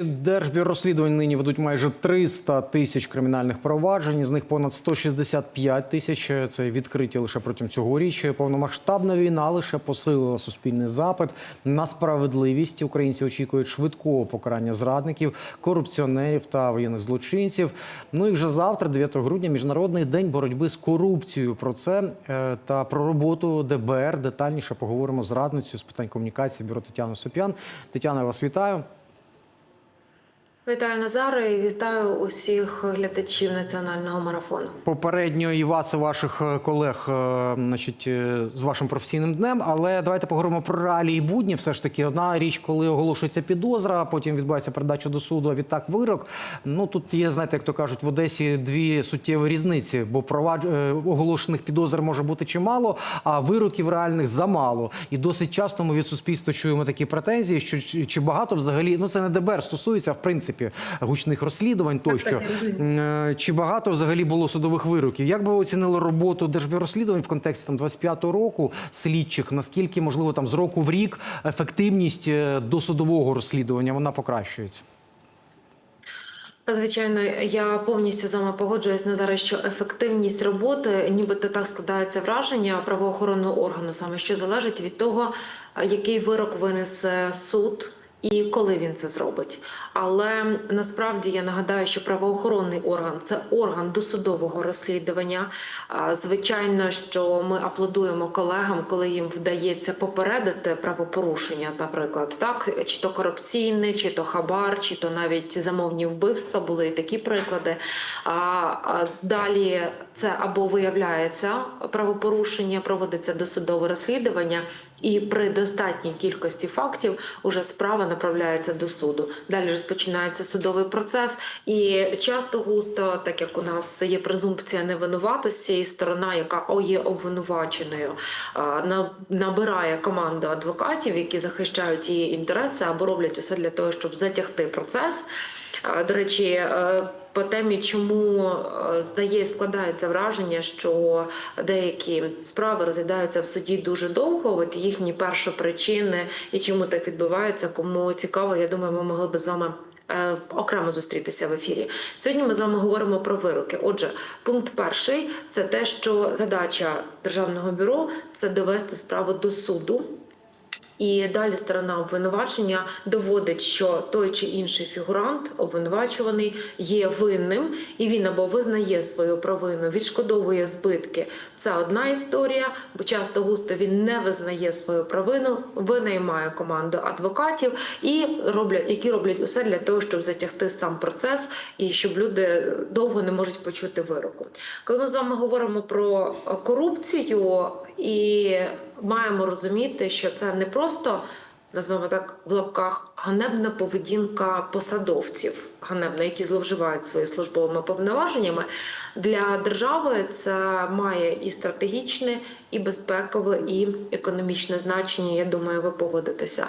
Держбюро розслідувань нині ведуть майже 300 тисяч кримінальних проваджень. З них понад 165 тисяч це відкриті лише протягом цього річ. Повномасштабна війна лише посилила суспільний запит на справедливість. Українці очікують швидкого покарання зрадників, корупціонерів та воєнних злочинців. Ну і вже завтра, 9 грудня, міжнародний день боротьби з корупцією. Про це е, та про роботу ДБР детальніше поговоримо з радницею з питань комунікації бюро Тетяну Сопян. Тетяна, я вас вітаю. Вітаю Назаре і вітаю усіх глядачів національного марафону. Попередньо і вас, і ваших е, колег, е, значить, е, з вашим професійним днем. Але давайте поговоримо про реалії будні. Все ж таки, одна річ, коли оголошується підозра, потім відбувається передача до суду, а відтак вирок. Ну тут є, знаєте, як то кажуть, в Одесі дві суттєві різниці, бо провадж... е, оголошених підозр може бути чимало, а вироків реальних замало. І досить часто ми від суспільства чуємо такі претензії, що чи багато взагалі ну це не ДБР стосується в принципі гучних розслідувань тощо. Е, Чи багато взагалі було судових вироків? Як би ви оцінили роботу Держбюро розслідувань в контексті там 25-го року слідчих? Наскільки можливо там з року в рік ефективність е, досудового розслідування вона покращується? Звичайно, я повністю з вами погоджуюсь Назаре, що ефективність роботи, нібито так складається враження правоохоронного органу, саме що залежить від того, який вирок винесе суд. І коли він це зробить, але насправді я нагадаю, що правоохоронний орган це орган досудового розслідування. Звичайно, що ми аплодуємо колегам, коли їм вдається попередити правопорушення, наприклад, так чи то корупційне, чи то хабар, чи то навіть замовні вбивства. Були і такі приклади. А, далі це або виявляється правопорушення, проводиться досудове розслідування, і при достатній кількості фактів уже справа направляється до суду. Далі розпочинається судовий процес, і часто густо, так як у нас є презумпція невинуватості, і сторона, яка є обвинуваченою, на- набирає команду адвокатів, які захищають її інтереси або роблять усе для того, щоб затягти процес. До речі, е, по темі, чому е, здає, складається враження, що деякі справи розглядаються в суді дуже довго. От їхні першопричини і чому так відбувається. Кому цікаво, я думаю, ми могли би з вами. е, Окремо зустрітися в ефірі. Сьогодні ми з вами говоримо про вироки. Отже, пункт перший це те, що задача державного бюро це довести справу до суду. І далі сторона обвинувачення доводить, що той чи інший фігурант, обвинувачуваний, є винним, і він або визнає свою провину, відшкодовує збитки. Це одна історія, бо часто густо він не визнає свою провину, винаймає команду адвокатів і роблять, які роблять усе для того, щоб затягти сам процес і щоб люди довго не можуть почути вироку. Коли ми з вами говоримо про корупцію і маємо розуміти, що це не просто назвемо так в лапках ганебна поведінка посадовців, ганебна, які зловживають своїми службовими повноваженнями. Для держави це має і стратегічне, і безпекове, і економічне значення. Я думаю, ви погодитеся.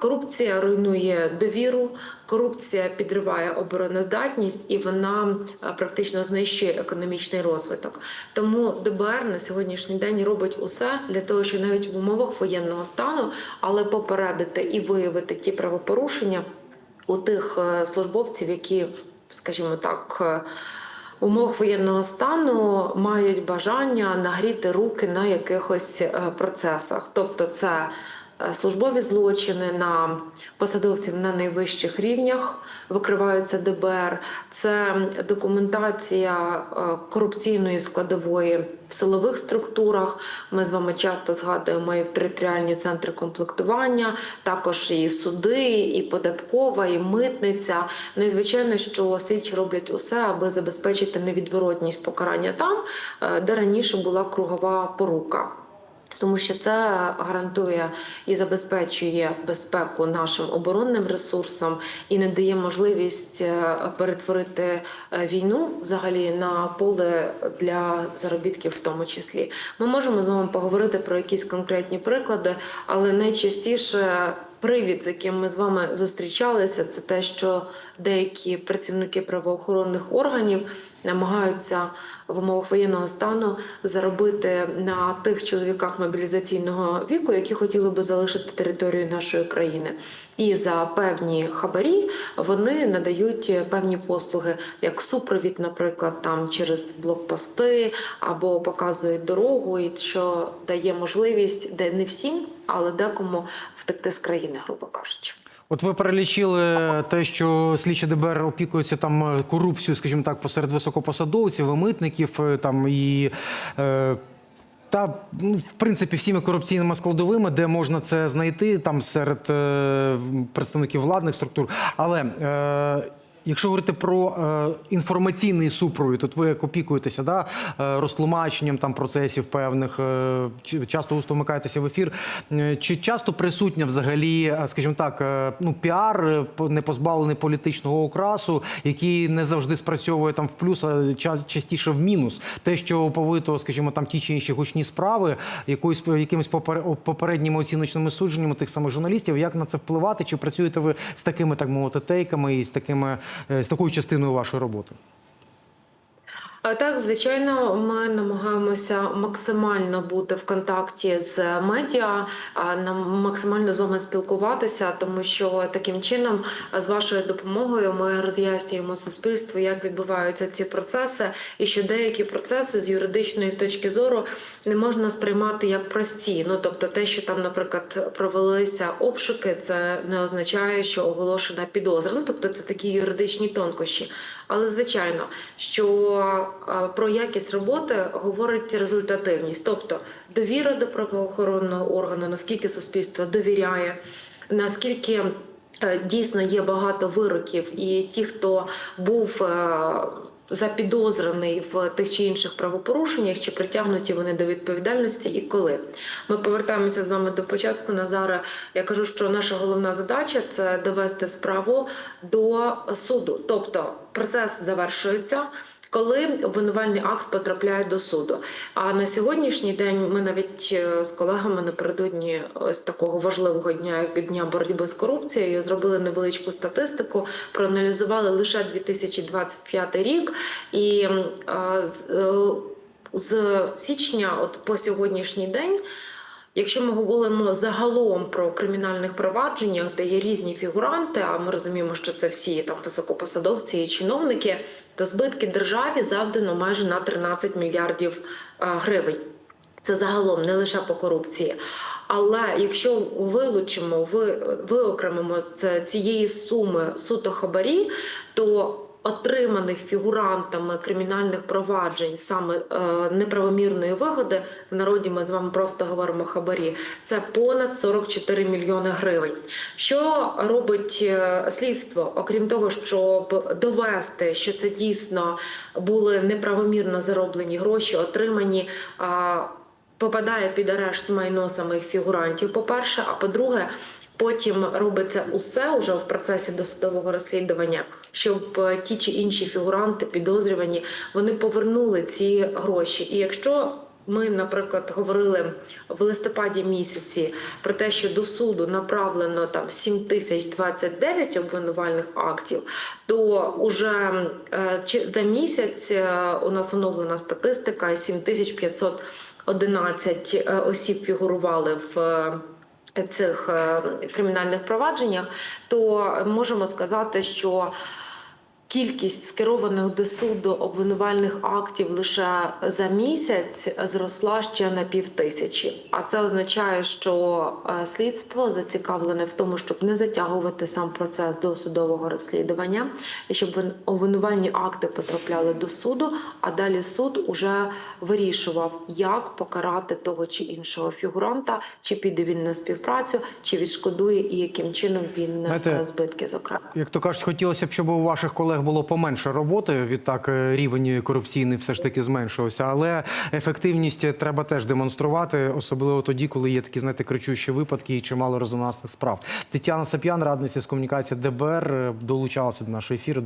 Корупція руйнує довіру, корупція підриває обороноздатність і вона практично знищує економічний розвиток. Тому ДБР на сьогоднішній день робить усе для того, щоб навіть в умовах воєнного стану, але попередити і виявити ті правопорушення у тих е, службовців, які, скажімо так, умов воєнного стану мають бажання нагріти руки на якихось е, процесах. Тобто, це е, службові злочини на посадовців на найвищих рівнях. Викриваються ДБР, це документація е, корупційної складової в силових структурах. Ми з вами часто згадуємо і в територіальні центри комплектування, також і суди, і податкова, і митниця. Ну і звичайно, що слідчі роблять усе, аби забезпечити невідворотність покарання там, е, де раніше була кругова порука. Тому що це гарантує і забезпечує безпеку нашим оборонним ресурсам і не дає можливість е, перетворити е, війну взагалі на поле для заробітків, в тому числі. Ми можемо з вами поговорити про якісь конкретні приклади, але найчастіше привід, з яким ми з вами зустрічалися, це те, що деякі працівники правоохоронних органів намагаються в умовах воєнного стану заробити на тих чоловіках мобілізаційного віку, які хотіли би залишити територію нашої країни. І за певні хабарі вони надають певні послуги, як супровід, наприклад, там через блокпости або показують дорогу, і що дає можливість, де не всім, але декому втекти з країни, грубо кажучи. От ви перелічили те, що слідчі ДБР опікуються там корупцією, скажімо так, посеред високопосадовців, і митників е, там і. Е, та ну, в принципі всіми корупційними складовими, де можна це знайти, там серед е, представників владних структур. Але е, якщо говорити про е, інформаційний супровід, от ви як опікуєтеся, да, е, розтлумаченням там процесів певних, е, часто густо вмикаєтеся в ефір. Е, Чи часто присутня взагалі, е, скажімо так, е, ну піар не позбавлений політичного окрасу, який не завжди спрацьовує там в плюс, а ча- частіше в мінус. Те, що оповито, скажімо, там ті чи інші гучні справи, якоюсь якимись попер- попередніми оціночними судженнями тих самих журналістів, як на це впливати? Чи працюєте ви з такими, так мовити, тейками і з такими з такою частиною вашої роботи? Так, звичайно, ми намагаємося максимально бути в контакті з медіа, максимально з вами спілкуватися, тому що таким чином, з вашою допомогою, ми роз'яснюємо суспільству, як відбуваються ці процеси, і що деякі процеси з юридичної точки зору не можна сприймати як прості. Ну тобто, те, що там, наприклад, провелися обшуки, це не означає, що оголошена підозра. Ну тобто, це такі юридичні тонкощі. Але звичайно, що про якість роботи говорить результативність, тобто довіра до правоохоронного органу, наскільки суспільство довіряє, наскільки е, дійсно є багато вироків, і ті, хто був. Запідозрений в тих чи інших правопорушеннях, чи притягнуті вони до відповідальності, і коли ми повертаємося з вами до початку. Назара я кажу, що наша головна задача це довести справу до суду, тобто процес завершується. Коли обвинувальний акт потрапляє до суду. А на сьогоднішній день ми навіть е, з колегами напередодні ось такого важливого дня, як дня боротьби з корупцією, зробили невеличку статистику, проаналізували лише 2025 рік, і е, з січня, от по сьогоднішній день. Якщо ми говоримо загалом про кримінальних провадженнях, де є різні фігуранти, а ми розуміємо, що це всі там високопосадовці і чиновники, то збитки державі завдано майже на 13 мільярдів е, гривень. Це загалом не лише по корупції. Але якщо вилучимо, ви виокремимо з цієї суми суто хабарі, то отриманих фігурантами кримінальних проваджень саме е, неправомірної вигоди в народі ми з вами просто говоримо хабарі. Це понад 44 мільйони гривень. Що робить е, слідство, окрім того, щоб довести, що це дійсно були неправомірно зароблені гроші, отримані. а, Попадає під арешт майно самих фігурантів, по-перше, а по-друге, потім робиться усе вже в процесі досудового розслідування, щоб е, ті чи інші фігуранти, підозрювані, вони повернули ці гроші. І якщо ми, наприклад, говорили в листопаді місяці про те, що до суду направлено там 7029 обвинувальних актів, то уже е, за місяць е, у нас оновлена статистика і 7511 е, осіб фігурували в. Е, Цих е, кримінальних провадженнях, то можемо сказати, що Кількість скерованих до суду обвинувальних актів лише за місяць зросла ще на півтисячі. А це означає, що е, слідство зацікавлене в тому, щоб не затягувати сам процес до судового розслідування, і щоб вин- обвинувальні акти потрапляли до суду, а далі суд уже вирішував, як покарати того чи іншого фігуранта, чи піде він на співпрацю, чи відшкодує і яким чином він Знаєте, е, збитки зокрема. Як то кажуть, хотілося б, щоб у ваших колег було поменше роботи. Відтак е, рівень корупційний все ж таки зменшився. Але ефективність треба теж демонструвати, особливо тоді, коли є такі знаєте, кричущі випадки і чимало резонансних справ. Тетяна Сап'ян, радниця з комунікації ДБР, е, долучалася до нашого ефіру.